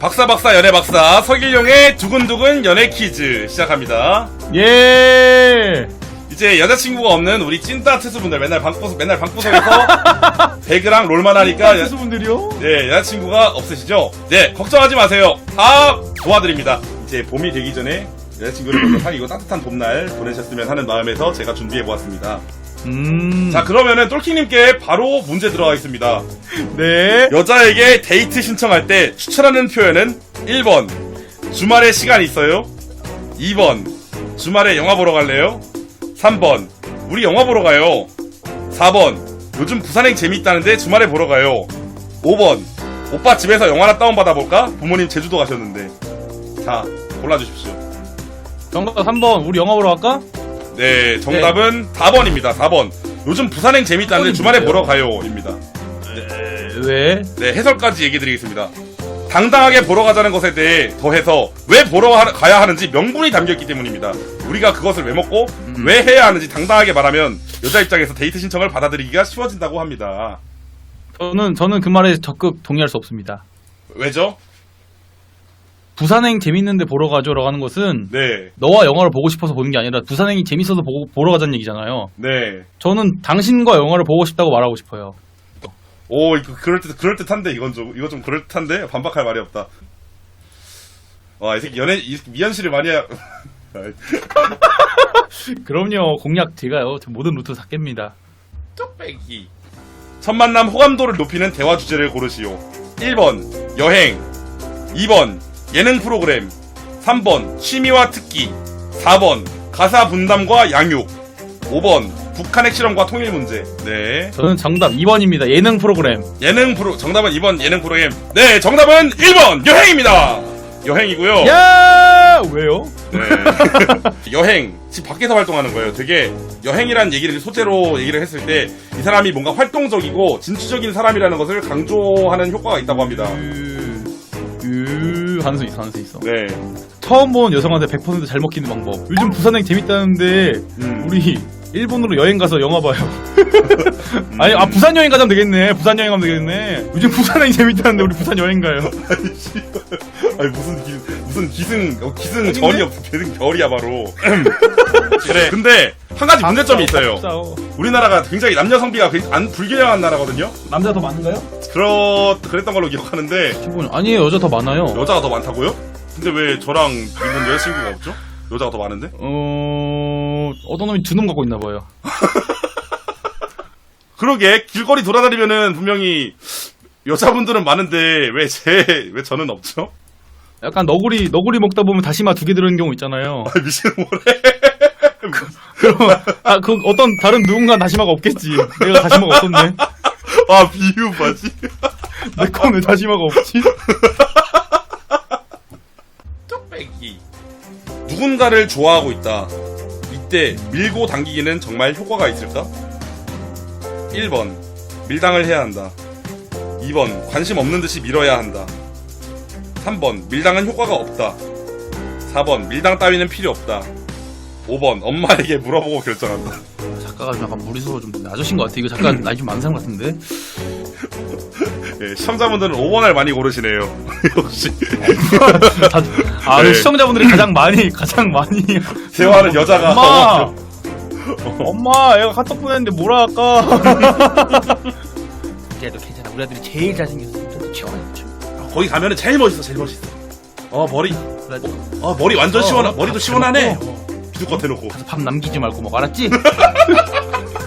박사 박사 연애 박사 서길용의 두근두근 연애 퀴즈 시작합니다. 예. 이제 여자친구가 없는 우리 찐따 투수분들 맨날 방구석 맨날 방구석에서 배그랑 롤만 하니까 여, 투수분들이요? 네 여자친구가 없으시죠? 네 걱정하지 마세요. 다 도와드립니다. 이제 봄이 되기 전에 여자친구를 먼저 사귀고 따뜻한 봄날 보내셨으면 하는 마음에서 제가 준비해 보았습니다. 음. 자 그러면은 똘킹님께 바로 문제 들어가겠습니다. 네. 여자에게 데이트 신청할 때 추천하는 표현은 1번 주말에 시간 있어요 2번 주말에 영화 보러 갈래요 3번 우리 영화 보러 가요 4번 요즘 부산행 재밌다는데 주말에 보러 가요 5번 오빠 집에서 영화나 다운받아 볼까 부모님 제주도 가셨는데 자 골라주십시오 정답 3번. 우리 영화 보러 갈까? 네 정답은 4번입니다 4번 요즘 부산행 재밌다는데 주말에 보러 가요입니다 왜? 네, 해설까지 얘기 드리겠습니다. 당당하게 보러 가자는 것에 대해 더해서 왜 보러 하- 가야 하는지 명분이 담겨 있기 때문입니다. 우리가 그것을 왜 먹고 음. 왜 해야 하는지 당당하게 말하면 여자 입장에서 데이트 신청을 받아들이기가 쉬워진다고 합니다. 저는 저는 그 말에 적극 동의할 수 없습니다. 왜죠? 부산행 재밌는데 보러 가죠라고 하는 것은 네, 너와 영화를 보고 싶어서 보는 게 아니라 부산행이 재밌어서 보고, 보러 가자는 얘기잖아요. 네. 저는 당신과 영화를 보고 싶다고 말하고 싶어요. 오, 이거 그럴 듯 그럴 듯한데 이건 좀 이거 좀 그럴 듯한데 반박할 말이 없다. 와, 이 새끼 연애 이 새끼 미연씨를 많이 하... 그럼요. 공약 제가요. 저 모든 루트 다 깹니다. 뚝배기. 첫 만남 호감도를 높이는 대화 주제를 고르시오. 1번 여행 2번 예능 프로그램 3번 취미와 특기 4번 가사 분담과 양육 5번 북한 핵실험과 통일 문제 네 저는 정답 2번입니다. 예능 프로그램. 예능 프로 정답은 2번 예능 프로그램 네 정답은 1번 여행입니다 여행이고요 야 왜요? 네. 여행 집 밖에서 활동하는 거예요. 되게 여행이라는 얘기를 소재로 얘기를 했을 때 이 사람이 뭔가 활동적이고 진취적인 사람이라는 것을 강조하는 효과가 있다고 합니다. 으, 한수 있어, 한수 있어. 네. 처음 본 여성한테 100%잘 먹히는 방법. 요즘 부산행 재밌다는데 음. 우리 일본으로 여행 가서 영화 봐요. 아니, 아 부산 여행 가자면 되겠네. 부산 여행 가면 되겠네. 요즘 부산행 재밌다는데 우리 부산 여행 가요. 아니 씨발. 아니 무슨 기, 무슨 기승 어, 기승 전이 없어. 기승 결이야 바로. 그래. 근데 한 가지 문제점이 있어요. 싸워. 우리나라가 굉장히 남녀 성비가 굉장히 안 불균형한 나라거든요. 남자 더 많은가요? 그렇 그랬던 걸로 기억하는데 기본 아니에요. 여자 더 많아요. 여자가 더 많다고요? 근데 왜 저랑 있는 여자친구가 없죠? 여자가 더 많은데? 어 어떤 놈이 두 놈 갖고 있나 봐요. 그러게 길거리 돌아다니면은 분명히 여자분들은 많은데 왜 제 왜 저는 없죠? 약간 너구리 너구리 먹다 보면 다시마 두 개 들어있는 경우 있잖아요. 아, 미친 뭐래? 그럼 아 그 어떤 다른 누군가 다시마가 없겠지. 내가 다시마가 없었네. 아 비유 뭐지? 내 거는 다시마가 없지. 뚝배기 누군가를 좋아하고 있다. 이때 밀고 당기기는 정말 효과가 있을까? 1번 밀당을 해야 한다. 2번 관심 없는 듯이 밀어야 한다. 3번 밀당은 효과가 없다. 4번 밀당 따위는 필요 없다. 5번 엄마에게 물어보고 결정한다. 작가가 좀 약간 무리수가 좀 낮으신 것 같아. 이거 작가 나이 좀 많은 사람 같은데. 예, 시청자분들은 5번을 많이 고르시네요. 역시 다, 아 네. 시청자분들이 가장 많이 가장 많이. 대화는 여자가 엄마. 어, 엄마, 애가 카톡 보냈는데 뭐라 할까? 그래도 괜찮아. 우리 아들이 제일 잘생겼어. 치워야죠. 거기 가면은 제일 멋있어, 제일 멋있어. 어 머리, 그래도 어 머리 완전 어, 시원하, 어, 머리도 밥 시원하네. 어, 비두껏 해놓고. 가서 밥 남기지 말고 먹어. 알았지?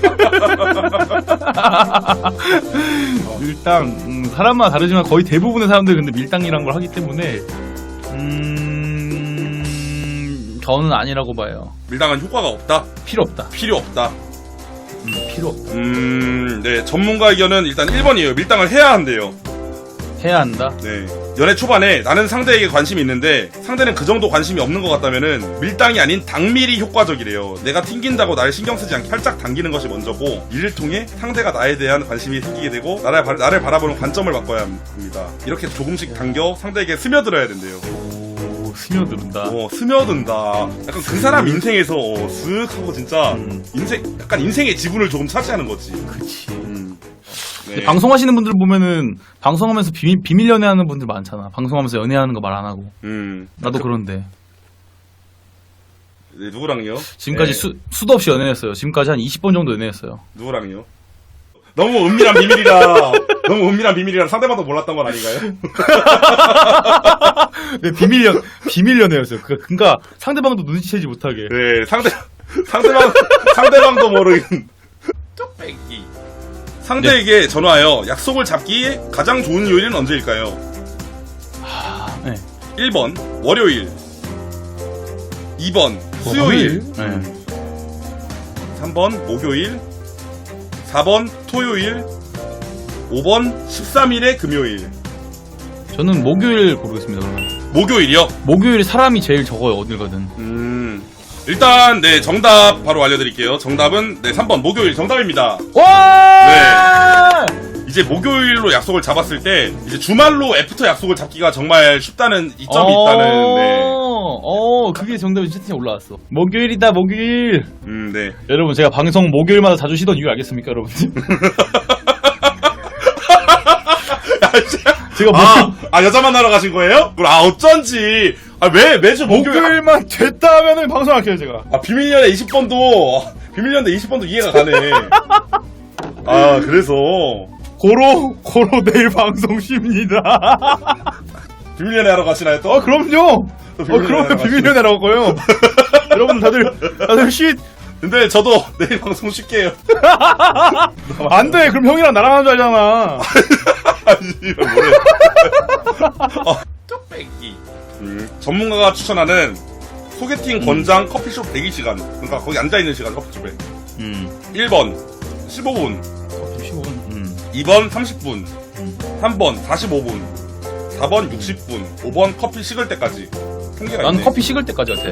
밀당 음, 사람마다 다르지만 거의 대부분의 사람들이 근데 밀당이란 걸 하기 때문에 음 저는 아니라고 봐요. 밀당은 효과가 없다, 필요 없다. 필요 없다. 음, 필요 없다. 음, 네 전문가 의견은 일단 1번이에요. 밀당을 해야 한대요. 해야 한다. 네. 연애 초반에 나는 상대에게 관심이 있는데 상대는 그 정도 관심이 없는 것 같다면은 밀당이 아닌 당밀이 효과적이래요. 내가 튕긴다고 나를 신경 쓰지 않게 살짝 당기는 것이 먼저고 이를 통해 상대가 나에 대한 관심이 생기게 되고 나를, 바- 나를 바라보는 관점을 바꿔야 합니다. 이렇게 조금씩 당겨 상대에게 스며들어야 된대요. 오 스며드는다. 어, 스며든다. 약간 그 사람 인생에서 어, 쓱 하고 진짜 음. 인생 약간 인생의 지분을 조금 차지하는 거지. 그치. 음. 네. 방송하시는 분들 보면은 방송하면서 비밀, 비밀 연애하는 분들 많잖아. 방송하면서 연애하는 거 말 안 하고. 음. 나도 그런데. 네, 누구랑요? 지금까지 네. 수, 수도 없이 연애했어요. 지금까지 한 20번 정도 연애했어요. 누구랑요? 너무 은밀한 비밀이라 너무 은밀한 비밀이라 상대방도 몰랐던 건 아닌가요? 네, 비밀 연, 비밀 연애였어요. 그, 그니까 상대방도 눈치채지 못하게. 네, 상대 상대방 상대방도 모르는. 상대에게 전화하여 약속을 잡기에 가장 좋은 요일은 언제일까요? 네. 1번 월요일 2번 수요일 네. 3번 목요일 4번 토요일 5번 13일의 금요일 저는 목요일 고르겠습니다, 그러면. 목요일이요? 목요일에 사람이 제일 적어요, 어딜 가든. 음 일단 네 정답 바로 알려드릴게요 정답은 네 3번 목요일 정답입니다 와! 이제 목요일로 약속을 잡았을 때 이제 주말로 애프터 약속을 잡기가 정말 쉽다는 이점이 있다는 네. 어, 그게 정답이 채팅에 올라왔어. 목요일이다, 목요일. 음, 네. 여러분, 제가 방송 목요일마다 자주 쉬던 이유 알겠습니까, 여러분? 제가 아, 목요일, 아 여자 만나러 가신 거예요? 아 어쩐지 아 왜 매주 목요일 목요일만 됐다 하면은 방송 할게요, 제가. 아 비밀연애 20번도 비밀연애 20번도 이해가 가네 아 그래서 고로, 고로 내일 방송 쉽니다. 비밀연애 하러 가시나요 또? 어, 그럼요. 또 어, 비밀연애 그러면 하러 비밀연애라고 거요. 여러분 다들, 다들 쉿. 근데 저도 내일 방송 쉽게 해요 안 돼. 그럼 형이랑 나랑 하는 줄 알잖아. 아니 이건 뭐래 어, 뚝배기 음, 전문가가 추천하는 소개팅 권장 커피숍 대기 시간 그러니까 거기 앉아있는 시간 커피숍에 음. 1번 15분 15분. 음. 2번 30분, 3번 45분, 4번 60분, 5번 커피 식을 때까지. 통계가 난 있네. 커피 식을 때까지 같아.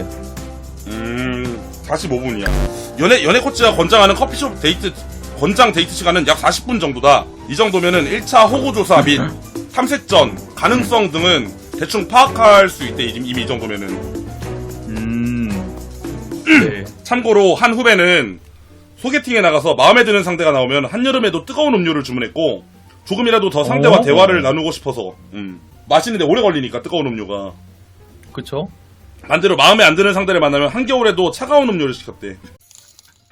음, 45분이야. 연애 연애 코치가 권장하는 커피숍 데이트 권장 데이트 시간은 약 40분 정도다. 이 정도면은 1차 호구 조사 및 탐색전 가능성 등은 대충 파악할 수 있대. 이미 이미 이 정도면은. 음. 네. 참고로 한 후배는 소개팅에 나가서 마음에 드는 상대가 나오면 한여름에도 뜨거운 음료를 주문했고 조금이라도 더 상대와 오. 대화를 나누고 싶어서 음. 마시는데 오래 걸리니까 뜨거운 음료가 그쵸? 반대로 마음에 안 드는 상대를 만나면 한겨울에도 차가운 음료를 시켰대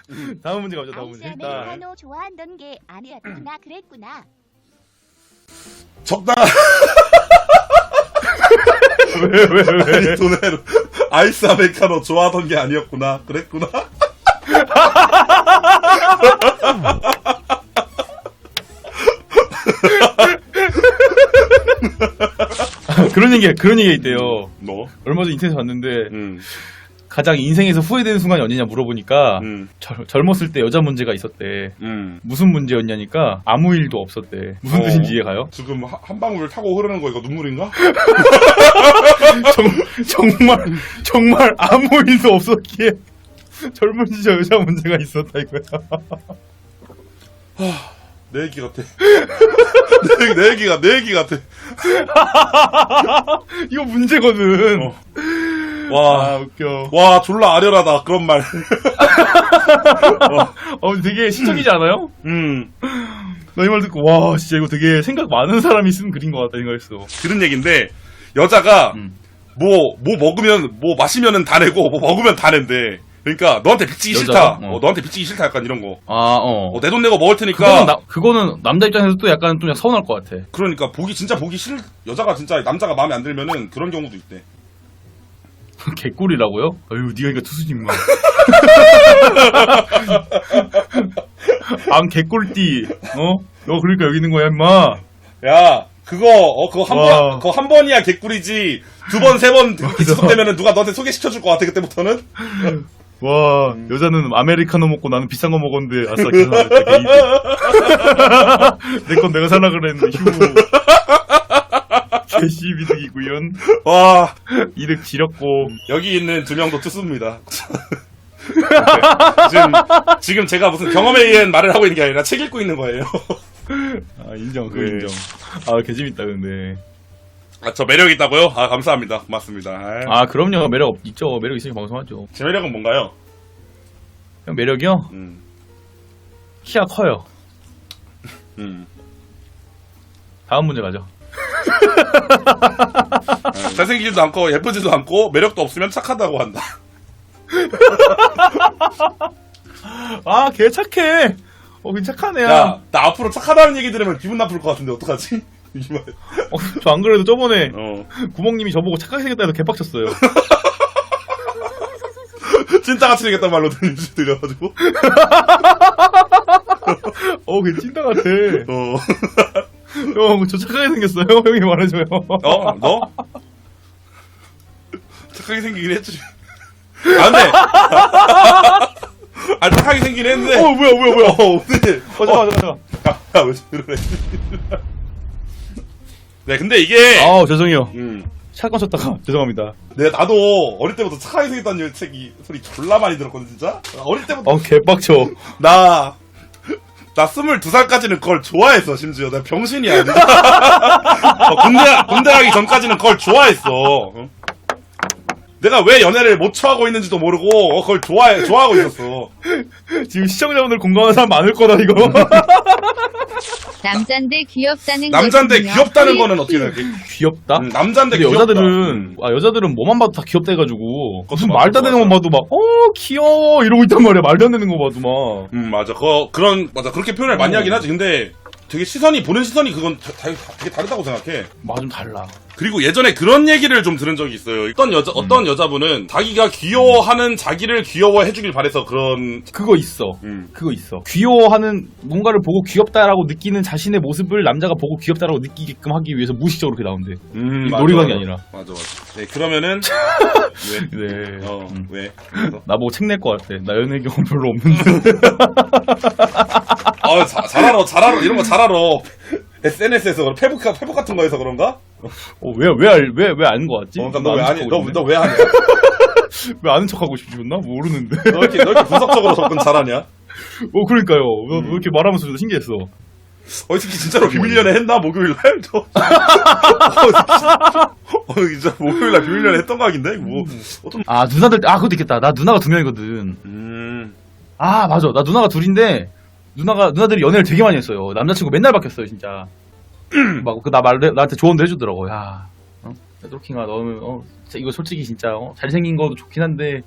다음 문제 가죠, 다음 아이스 문제. 일단. 아메리카노 좋아한던 게 아니었구나 그랬구나. 적당 왜, 왜, 왜? 아니 도네로. 아이스 아메리카노 좋아하던 게 아니었구나. 그랬구나. 그런 얘기, 그런 얘기가 있대요. 뭐? 얼마 전 인터넷에 봤는데, 음, 가장 인생에서 후회되는 순간이 언제냐 물어보니까, 음, 젊, 젊었을 때 여자 문제가 있었대. 음. 무슨 문제였냐니까, 아무 일도 없었대. 무슨 어. 뜻인지 이해가요? 지금 하- 한 방울을 타고 흐르는 거 이거 눈물인가? 정, 정말, 정말 아무 일도 없었기에, 젊은 시절 여자 문제가 있었다 이거야. 내 얘기 같아 내, 내 얘기가 내 얘기 같아 이거 문제거든. 어. 와 아, 웃겨. 와 졸라 아련하다 그런 말. 어, 되게 시적이지 않아요? 음 나 이 말 듣고, 와, 진짜 이거 되게 생각 많은 사람이 쓴 글인 것 같다 생각했어. 그런 얘긴데 여자가 음. 뭐 뭐 먹으면 뭐 마시면은 다 내고 뭐 먹으면 다 낸대. 그러니까 너한테 빚지기 여자가? 싫다. 어. 어, 너한테 빚지기 싫다 약간 이런 거. 아, 어. 내 돈 내고 먹을 테니까. 그거는, 나, 그거는 남자 입장에서 또 약간 좀 서운할 것 같아. 그러니까 보기 진짜 보기 싫 여자가 진짜 남자가 마음에 안 들면은 그런 경우도 있대. 개꿀이라고요? 어휴, 니가 이거 마. 안 개꿀띠, 어? 너 그러니까 여기 있는 거야, 임마. 야 그거 어 그거 한 와. 번 그거 한 번이야 개꿀이지 두 번 세 번 계속되면은 누가 너한테 소개시켜 줄 것 같아 그때부터는. 와, 여자는 아메리카노 먹고 나는 비싼 거 먹었는데, 아싸, 계산하겠다, 게이드. 내건 내가 살라 그랬는데, 휴. 개씨비득이구연. 와 이득 지렸고. 여기 있는 두 명도 투수입니다. 지금, 지금 제가 무슨 경험에 의한 말을 하고 있는 게 아니라 책 읽고 있는 거예요. 아, 인정, 그거 네. 인정. 아, 개재밌다, 근데. 아, 저 매력 있다고요? 아, 감사합니다. 고맙습니다. 아, 아, 그럼요. 매력 없, 있죠. 매력 있으니까 방송하죠. 제 매력은 뭔가요? 형, 매력이요? 음, 키가 커요. 음. 다음 문제 가죠. 잘생기지도 않고 예쁘지도 않고 매력도 없으면 착하다고 한다. 아, 걔 착해. 어, 애야. 야, 나 앞으로 착하다는 얘기 들으면 기분 나쁠 것 같은데 어떡하지? 어, 저 안 그래도 저번에 어. 구멍님이 저보고 착하게 생겼다 해서 개빡쳤어요. 찐따같이 생겼단 말로 들려가지고. 어, 걔 찐따 같아. 어. 형, 저 착하게 생겼어요. 형이 말해줘요. 어? 너? 착하게 생기긴 했지. 아, 근데. 아, 착하게 생긴 했는데. 어, 뭐야, 뭐야, 뭐야. 어, 오늘. 어, 잠깐만, 잠깐만. 야, 야, 왜 저래. 네, 근데 이게. 아, 죄송해요. 음. 샷건 쳤다가 죄송합니다. 내가 나도 어릴 때부터 착하게 생겼다는 책이 소리 졸라 많이 들었거든, 진짜? 어릴 때부터. 어, 개빡쳐. 나, 나 22살까지는 그걸 좋아했어, 심지어. 내가 병신이야. 진짜. 어, 군대, 군대 가기 전까지는 그걸 좋아했어. 어? 내가 왜 연애를 못 처하고 있는지도 모르고, 어, 그걸 좋아해, 좋아하고 있었어. 지금 시청자분들 공감하는 사람 많을 거다, 이거. 남잔데 귀엽다는 남잔데. 귀엽다는 거는 어떻게 생각해? 귀엽다? 음, 남잔데 근데 귀엽다. 여자들은, 음. 아, 여자들은 뭐만 봐도 다 귀엽다 해가지고. 무슨 맞아, 말도 안 되는 맞아. 것만 봐도 막, 어, 귀여워. 이러고 있단 말이야. 말도 안 되는 거 봐도 막. 음, 맞아. 그, 그런, 맞아. 그렇게 표현을 많이 어. 하긴 하지. 근데 되게 시선이, 보는 시선이 그건 다- 다- 되게 다르다고 생각해. 막좀 달라. 그리고 예전에 그런 얘기를 좀 들은 적이 있어요. 어떤 여자, 어떤 여자분은 자기가 귀여워하는 자기를 귀여워해주길 바래서 그런, 그거 있어. 음. 그거 있어. 귀여워하는 뭔가를 보고 귀엽다라고 느끼는 자신의 모습을 남자가 보고 귀엽다라고 느끼게끔 하기 위해서 무의식적으로 그렇게 나온대. 음, 이 맞아, 놀이방이 맞아. 아니라. 맞아, 맞아. 네, 그러면은, 왜? 네. 어, 음. 왜? 그래서? 나보고 책 낼 것 같아. 나 연애 경험 별로 없는데. 아, 자, 잘 알아, 잘 알아. 이런 거 잘 알아. SNS에서 그런 페북, 페북 같은 거에서 그런가? 어, 왜, 왜, 알- 왜, 왜 아는 것 같지? 어, 그러니까 너왜 아니, 너, 너, 너왜 아냐? 왜 아는 척 하고 싶으셨나? 모르는데. 너 이렇게, 너 이렇게 분석적으로 접근 잘하냐? 어, 그러니까요. 너, 너 이렇게 말하면서 신기했어. 어, 이 새끼 진짜로 비밀연애 했나? 목요일 날? 저... 어, 이. 어, 진짜 목요일 날 비밀연애 했던 각인데? 뭐, 어떤. 아, 누나들, 아, 그것도 있겠다. 나 누나가 두 명이거든. 음. 아, 맞아. 나 누나가 둘인데, 누나가, 누나들이 연애를 되게 많이 했어요. 남자친구 맨날 바뀌었어요, 진짜. 막, 그, 나 말, 나한테 조언도 해주더라고. 야, 어? 네드로킹아, 너는, 어, 진짜 이거 솔직히 진짜, 어, 잘생긴 것도 좋긴 한데,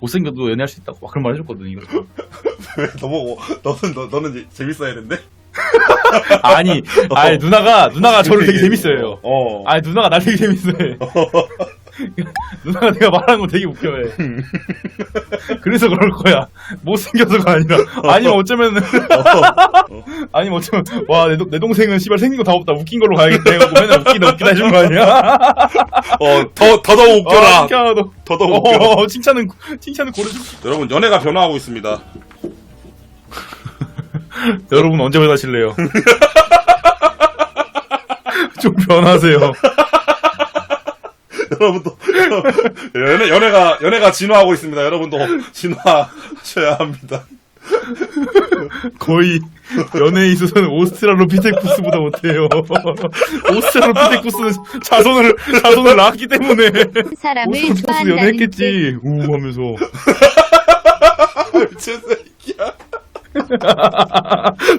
못생겨도 연애할 수 있다고. 막 그런 말 해줬거든, 이거. 왜, 너보고, 너는, 너, 너는 재밌어야 되는데? 아니, 아니, 누나가, 누나가 저를 되게 재밌어요. 어. 아니, 누나가 날 되게 재밌어해. 누나가 내가 말하는 거 되게 웃겨해. 그래서 그럴 거야. 못생겨서가 아니라. 아니면 어쩌면은. 아니면 어쩌면, 와, 내, 동- 내 동생은 씨발 생긴 거 다 없다. 웃긴 걸로 가야겠다. 해갖고 맨날 웃기다, 웃기다 해준 거 아니야? 어, 더, 더더욱 웃겨라. 어, 웃겨, 너. 더더욱 웃겨라. 어, 칭찬은, 칭찬은 고르줄 여러분, 연애가 변화하고 있습니다. 여러분 언제 변하실래요? 좀 변하세요. 여러분도, 연애, 연애가, 연애가 진화하고 있습니다. 여러분도 진화하셔야 합니다. 거의 연애에 있어서는 오스트랄로피테쿠스보다 못해요. 오스트랄로피테쿠스는 자손을 자손을 낳았기 때문에 사람을 오스트랄로피테쿠스 연애했겠지. 우 하면서 미친 새끼야.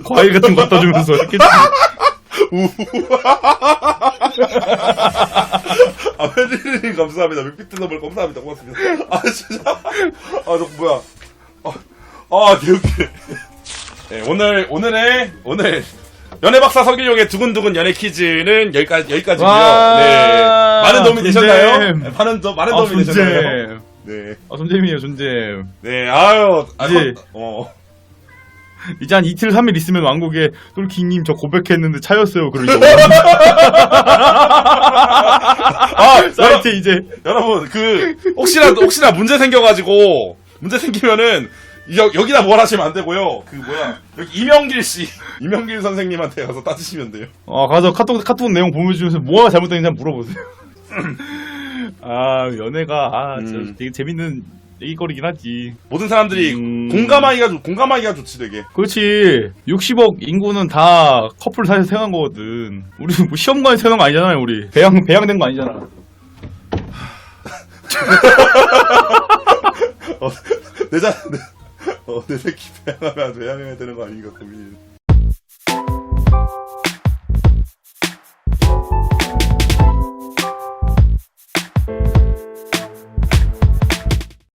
과일 같은 거 갖다 주면서 했겠지. 아, 팬리님 감사합니다. 빅비트 너블 감사합니다. 고맙습니다. 아, 진짜. 아, 저 뭐야. 아, 아 개웃기네. 네, 오늘, 오늘의, 오늘, 연애 박사 서기용의 두근두근 연애 퀴즈는 여기까지, 여기까지고요 와, 네. 많은 도움이 되셨나요? 존잼. 네, 많은, 도, 많은 아 도움이 되셨나요? 네. 아 존잼이에요 존잼. 네, 아유. 아, 이제- 어. 이제 한 이틀 3일 있으면 왕국에 똘킹님 저 고백했는데 차였어요. 그러죠. 아 사이트 이제 여러분, 그, 혹시나, 혹시나 문제 생겨가지고, 문제 생기면은, 여, 여기다 뭘 하시면 안 되고요. 그, 뭐야. 여기 이명길 씨. 이명길 선생님한테 가서 따지시면 돼요. 아 가서 카톡 카톡 내용 보여주면서 뭐가 잘못됐는지 한번 물어보세요. 아 연애가 아 진짜 음. 되게 재밌는 얘기거리긴 하지. 모든 사람들이 음. 공감하기가, 좋- 공감하기가 좋지, 되게. 그렇지. 60억 인구는 다 커플 사이에서 태어난 거거든. 우리 뭐 시험관에 태어난 거 아니잖아요, 우리. 배양 배양된 거 아니잖아. 어, 내 자, 내, 어, 내 새끼 배양하면, 배양해야 되는 거 아닌가 고민이.